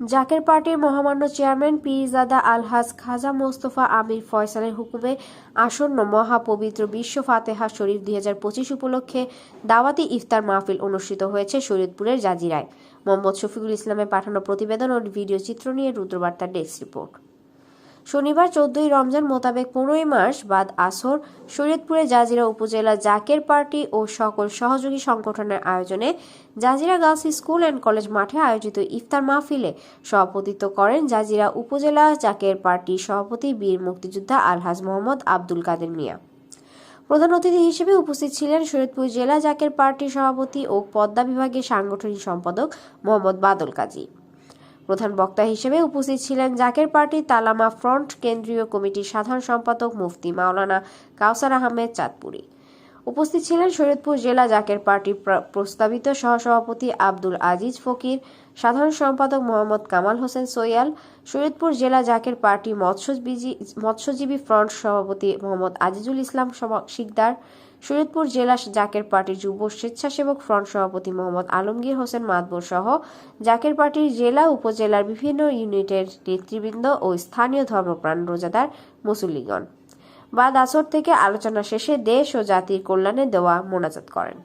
জাকের পার্টির মহামান্য চেয়ারম্যান পীরজাদা আলহাজ খাজা মোস্তফা আমির ফয়সালের হুকুমে আসন্ন মহাপবিত্র বিশ্ব ফাতেহা শরীফ দুই হাজার পঁচিশ উপলক্ষে দাওয়াতি ইফতার মাহফিল অনুষ্ঠিত হয়েছে শরীয়তপুরের জাজিরায়। মোহাম্মদ শফিকুল ইসলামের পাঠানো প্রতিবেদন ও ভিডিও চিত্র নিয়ে রুদ্রবার্তা ডেস্ক রিপোর্ট। শনিবার চোদ্দই রমজান মোতাবেক পনেরোই মার্চ বাদ আসর শরীয়তপুরে জাজিরা উপজেলা জাকের পার্টি ও সকল সহযোগী সংগঠনের আয়োজনে Zajira girls school and college মাঠে আয়োজিত ইফতার মাহফিলে সভাপতিত্ব করেন জাজিরা উপজেলা জাকের পার্টির সভাপতি বীর মুক্তিযোদ্ধা আলহাজ মোহাম্মদ আব্দুল কাদের মিয়া। প্রধান অতিথি হিসেবে উপস্থিত ছিলেন শরীয়তপুর জেলা জাকের পার্টির সভাপতি ও পদ্মা বিভাগের সাংগঠনিক সম্পাদক মোহাম্মদ বাদল কাজী। প্রধান বক্তা হিসেবে উপস্থিত ছিলেন জাকের পার্টি তালামা ফ্রন্ট কেন্দ্রীয় কমিটির সাধারণ সম্পাদক মুফতি মাওলানা কাউসার আহমেদ চাঁদপুরি। উপস্থিত ছিলেন শরীয়তপুর জেলা জাকের পার্টির প্রস্তাবিত সহসভাপতি আব্দুল আজিজ ফকির, সাধারণ সম্পাদক মোহাম্মদ কামাল হোসেন সোয়াল শরীয়তপুর জেলা জাকের পার্টি মৎস্যজীবী মৎস্যজীবী ফ্রন্ট সভাপতি মোহাম্মদ আজিজুল ইসলাম শিকদার শরীয়তপুর জেলা জাকের পার্টির যুব স্বেচ্ছাসেবক ফ্রন্ট সভাপতি মোহাম্মদ আলমগীর হোসেন মাদবর সহ জাকের পার্টির জেলা, উপজেলার বিভিন্ন ইউনিটের নেতৃবৃন্দ ও স্থানীয় ধর্মপ্রাণ রোজাদার মুসল্লিগণ। বাদ আসর থেকে আলোচনা শেষে দেশ ও জাতির কল্যাণে দেওয়া মোনাজাত করেন।